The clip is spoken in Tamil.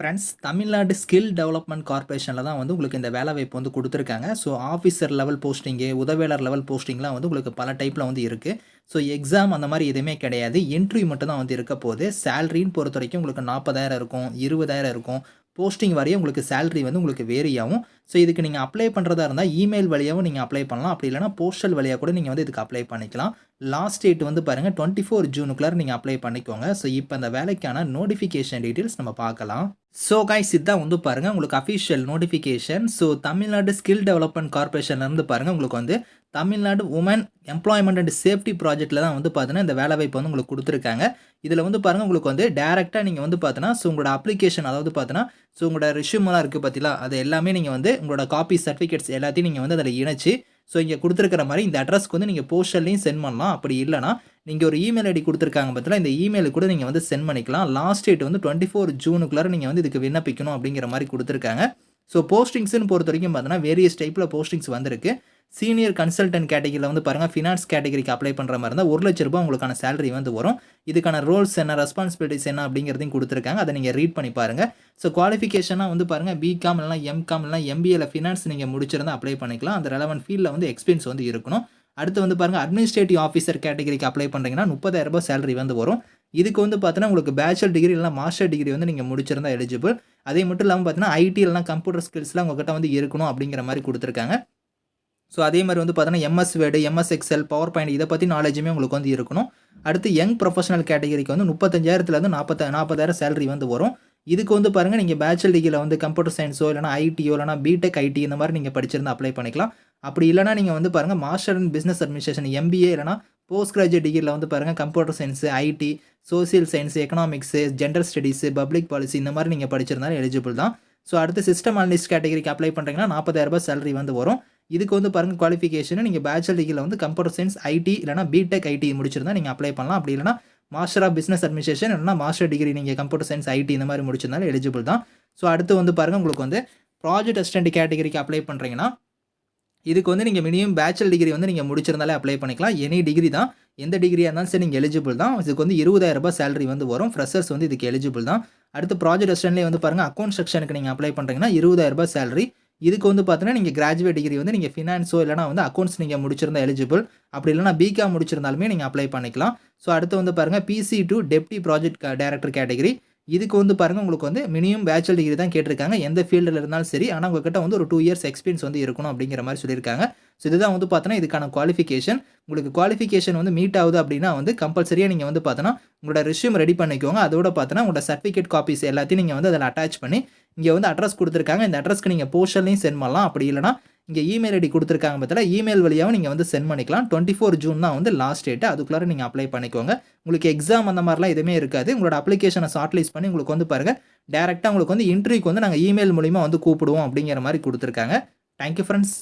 ஃப்ரெண்ட்ஸ் தமிழ்நாடு ஸ்கில் டெவலப்மெண்ட் கார்பரேஷனில் தான் வந்து உங்களுக்கு இந்த வேலை வாய்ப்பு வந்து கொடுத்துருக்காங்க. ஸோ ஆஃபீஸர் லெவல் போஸ்டிங்கு உதவியாளர் லெவல் போஸ்டிங்லாம் வந்து உங்களுக்கு பல டைப்பில் வந்து இருக்குது ஸோ எக்ஸாம் அந்த மாதிரி எதுவுமே கிடையாது. இன்டர்வியூ மட்டும் தான் வந்து இருக்க போகுது. சேலரின்னு பொறுத்த வரைக்கும் உங்களுக்கு நாற்பதாயிரம் இருக்கும் இருபதாயிரம் இருக்கும். போஸ்டிங் வரையும் உங்களுக்கு சேலரி வந்து உங்களுக்கு வேரி ஆகும். ஸோ இதுக்கு நீங்கள் அப்ளை பண்ணுறதா இருந்தால் இமெயில் வழியாகவும் நீங்கள் அப்ளை பண்ணலாம். அப்படி இல்லைனா போஸ்டல் வழியாக கூட நீங்கள் வந்து இதுக்கு அப்ளை பண்ணிக்கலாம். லாஸ்ட் டேட் வந்து பாருங்கள் டுவெண்ட்டி ஃபோர் ஜூனுக்குள்ளார நீங்கள் அப்ளை பண்ணிக்கோங்க. ஸோ இப்போ அந்த வேலைக்கான நோட்டிஃபிகேஷன் டீட்டெயில்ஸ் நம்ம பார்க்கலாம். ஸோ கைஸ் இதான் வந்து பாருங்கள் உங்களுக்கு official notification so Tamil Nadu skill development கார்பரேஷன்லேருந்து பாருங்கள் உங்களுக்கு வந்து Tamil Nadu women employment and safety ப்ராஜெக்ட்டில் தான் வந்து பார்த்தீங்கன்னா இந்த வேலை வாய்ப்பு வந்து உங்களுக்கு கொடுத்துருக்காங்க. இதில் வந்து பாருங்கள் உங்களுக்கு வந்து டேரெக்டாக நீங்கள் வந்து பார்த்தீங்கன்னா ஸோ உங்களோட அப்ளிகேஷன் அதாவது பார்த்தீங்கன்னா ஸோ உங்களோட ரிஷ்யூமெல்லாம் இருக்குது பார்த்தீங்களா அது எல்லாமே நீங்கள் வந்து உங்களோட காப்பி சர்டிஃபிகேட்ஸ் எல்லாத்தையும் நீங்கள் வந்து அதில் இணைச்சி ஸோ இங்கே கொடுத்துருக்கிற மாதிரி இந்த அட்ரஸ்க்கு வந்து நீங்கள் போஸ்டல்லையும் சென்ட் பண்ணலாம். அப்படி இல்லைனா நீங்கள் ஒரு இமெயில் ஐடி கொடுத்துருக்காங்க பார்த்தீங்களா இந்த இமெயில் கூட நீங்கள் வந்து சென்ட் பண்ணிக்கலாம். லாஸ்ட் டேட் வந்து டுவெண்ட்டி ஃபோர் ஜூனுக்குள்ளார நீங்கள் வந்து இதுக்கு விண்ணப்பிக்கணும் அப்படிங்கிற மாதிரி கொடுத்துருக்காங்க. ஸோ போஸ்டிங்ஸ்னு பொறுத்த வரைக்கும் பார்த்தீங்கன்னா வேரியஸ் டைப்பில் போஸ்டிங்ஸ் வந்திருக்கு. சீனியர் கன்சல்டன்ட் கேட்டகரியில் வந்து பாருங்கள் ஃபினான்ஸ் கேட்டகரிக்கு அப்ளை பண்ணுற மாதிரி இருந்தால் ஒரு லட்ச ரூபாய் உங்களுக்கான சேலரி வந்து வரும். இதுக்கான ரோல்ஸ் என்ன ரெஸ்பான்சிபிலிட்டிஸ் என்ன அப்படிங்கிறதையும் கொடுத்துருக்காங்க. அதை நீங்கள் ரீட் பண்ணி பாருங்கள் ஸோ குவாலிஃபிகேஷனாக வந்து பாருங்கள் பிகாம் இல்லைனா எம்காம் இல்லைனா எம்பிஏல ஃபினான்ஸ் நீங்கள் முடிச்சிருந்தால் அப்ளை பண்ணிக்கலாம். அந்த ரெலவெண்ட் ஃபீல்டில் வந்து எக்ஸ்பீரியன்ஸ் வந்து இருக்கணும். அடுத்து வந்து பாருங்கள் அட்மினிஸ்ட்ரேட்டிவ் ஆஃபீஸர் கேட்டகரிக்கு அப்ளை பண்ணுறீங்கன்னா முப்பதாயிரரூபா சேலரி வந்து வரும். இதுக்கு வந்து பார்த்தீங்கன்னா உங்களுக்கு பேச்சுலர் டிகிரி இல்லைனா மாஸ்டர் டிகிரி வந்து நீங்கள் முடிச்சிருந்தா எலிஜிபிள் அதே மட்டும் இல்லாமல் பார்த்தீங்கன்னா ஐடி இல்லைனா கம்ப்யூட்டர் ஸ்கில்ஸ்லாம் உங்கள்கிட்ட வந்து இருக்கணும் அப்படிங்கிற மாதிரி கொடுத்துருக்காங்க. ஸோ அதே மாதிரி வந்து பார்த்தீங்கன்னா MS word MS excel power point இதை பற்றி நாலேஜுமே உங்களுக்கு வந்து இருக்கணும். அடுத்து யங் ப்ரொஃபஷனல் கேட்டகரிக்கு வந்து முப்பத்தஞ்சாயிரத்துலேருந்து நாற்பத்த நாற்பதாயிரம் சேலரி வந்து வரும். இதுக்கு வந்து பாருங்கள் நீங்கள் பேச்சுலர் டிகிரியில் வந்து கம்ப்யூட்டர் சயின்ஸோ இல்லைனா ஐடியோ இல்லைனா பிடெக் ஐடி இந்த மாதிரி நீங்கள் படிச்சிருந்து அப்ளை பண்ணிக்கலாம். அப்படி இல்லைனா நீங்கள் வந்து பாருங்கள் master in business administration MBA இல்லைனா போஸ்ட் கிராஜுவேட் டிகிரியில் வந்து பாருங்கள் computer science IT social science economics gender studies public policy இந்த மாதிரி நீங்கள் படிச்சிருந்தாலும் எலிஜிபிள் தான். ஸோ அடுத்து சிஸ்டம் அனலிஸ்ட் கேட்டகரிக்கு அப்ளை பண்ணுறீங்கன்னா நாற்பதாயிரரூபா சேலரி வந்து வரும். இதுக்கு வந்து பாருங்கள் குவாலிஃபிகேஷன் நீங்கள் பேச்சுலர் டிகிரியில் வந்து கம்ப்யூட்டர் சயின்ஸ் ஐடி இல்லைனா பிடெக் ஐடி முடிச்சிருந்தா நீங்கள் அப்ளை பண்ணலாம். அப்படி இல்லைனா மாஸ்டர் ஆஃப் பிஸ்னஸ் அட்மினிஸ்ட்ரேஷன் இல்லைனா மாஸ்டர் டிகிரி நீங்கள் கம்ப்யூட்டர் சயின்ஸ் ஐடி இந்த மாதிரி முடிச்சிருந்தாலும் எலிஜிபிள் தான். ஸோ அடுத்து வந்து பாருங்கள் உங்களுக்கு வந்து ப்ராஜெக்ட் அசிஸ்டன்ட் கேட்டகரிக்கு அப்ளை பண்ணுறீங்கன்னா இதுக்கு வந்து நீங்கள் மினிமம் பேச்சுலர் டிகிரி வந்து நீங்கள் முடிச்சிருந்தாலே அப்ளை பண்ணிக்கலாம். எனி டிகிரி தான். எந்த டிகிரியாக இருந்தாலும் சரி நீங்கள் எலிஜிபிள் தான். இதுக்கு வந்து இருபதாயிரம் ரூபாய் சேலரி வந்து வரும். ஃப்ரெஷர்ஸ் வந்து இதுக்கு எலிஜிபிள் தான். அடுத்து ப்ராஜெக்ட் அசிஸ்டன்ட்லேயே வந்து பாருங்கள் அக்கௌண்ட் செக்ஷனுக்கு நீங்கள் அப்ளை பண்ணுறீங்கன்னா இருபதாயிரம் ரூபாய் சேலரி இதுக்கு வந்து பார்த்தீங்கன்னா நீங்கள் கிராஜுவேட் டிகிரி வந்து நீங்கள் ஃபினான்ஸோ இல்லைனா வந்து அக்கௌண்ட்ஸ் நீங்கள் முடிச்சிருந்தா எலிஜிபிள் அப்படி இல்லைனா பிகாம் முடிச்சிருந்தாலுமே நீங்கள் அப்ளை பண்ணிக்கலாம். ஸோ அடுத்து வந்து பாருங்கள் PC to deputy project director category இதுக்கு வந்து பாருங்கள் உங்களுக்கு வந்து மினிமம் பேச்சுலர் டிகிரி தான் கேட்டிருக்காங்க. எந்த ஃபீல்டில் இருந்தாலும் சரி ஆனால் உங்ககிட்ட வந்து ஒரு டூ இயர்ஸ் எக்ஸ்பீரியன்ஸ் வந்து இருக்கணும் அப்படிங்கிற மாதிரி சொல்லியிருக்காங்க. ஸோ இதுதான் வந்து பார்த்தோன்னா இதுக்கான குவாலிஃபிகேஷன் உங்களுக்கு குவாலிஃபிகேஷன் வந்து மீட் ஆகுது அப்படின்னா வந்து கம்பல்சரியாக நீங்கள் வந்து பார்த்தோன்னா உங்களோட ரிஷ்யூம் ரெடி பண்ணிக்கோங்க. அதோட பார்த்தோன்னா உங்களோட சர்டிஃபிகேட் காப்பீஸ் எல்லாத்தையும் நீங்கள் வந்து அதில் அட்டாச் பண்ணி இங்கே வந்து அட்ரஸ் கொடுத்துருக்காங்க. இந்த அட்ரஸ்க்கு நீங்கள் போஸ்டர்லையும் சென்ட் பண்ணலாம். அப்படி இல்லைனா இங்கே இமெயில் ஐடி கொடுத்துருக்காங்க பார்த்தா இமெயில் வழியாகவும் நீங்கள் வந்து சென்ட் பண்ணிக்கலாம். டுவெண்ட்டி ஃபோர் ஜூன் தான் வந்து லாஸ்ட் டேட்டு அதுக்குள்ளார நீங்கள் அப்ளை பண்ணிக்கோங்க. உங்களுக்கு எக்ஸாம் அந்த மாதிரிலாம் எதுவுமே இருக்காது. உங்களோட அப்ளிகேஷனை ஷார்ட்லிஸ்ட் பண்ணி உங்களுக்கு வந்து பாருங்கள் டேரெக்டாக உங்களுக்கு வந்து இன்டர்வியூக்கு வந்து நாங்கள் இமெயில் மூலிமா வந்து கூப்பிடுவோம் அப்படிங்கிற மாதிரி கொடுத்துருக்காங்க. Thank you friends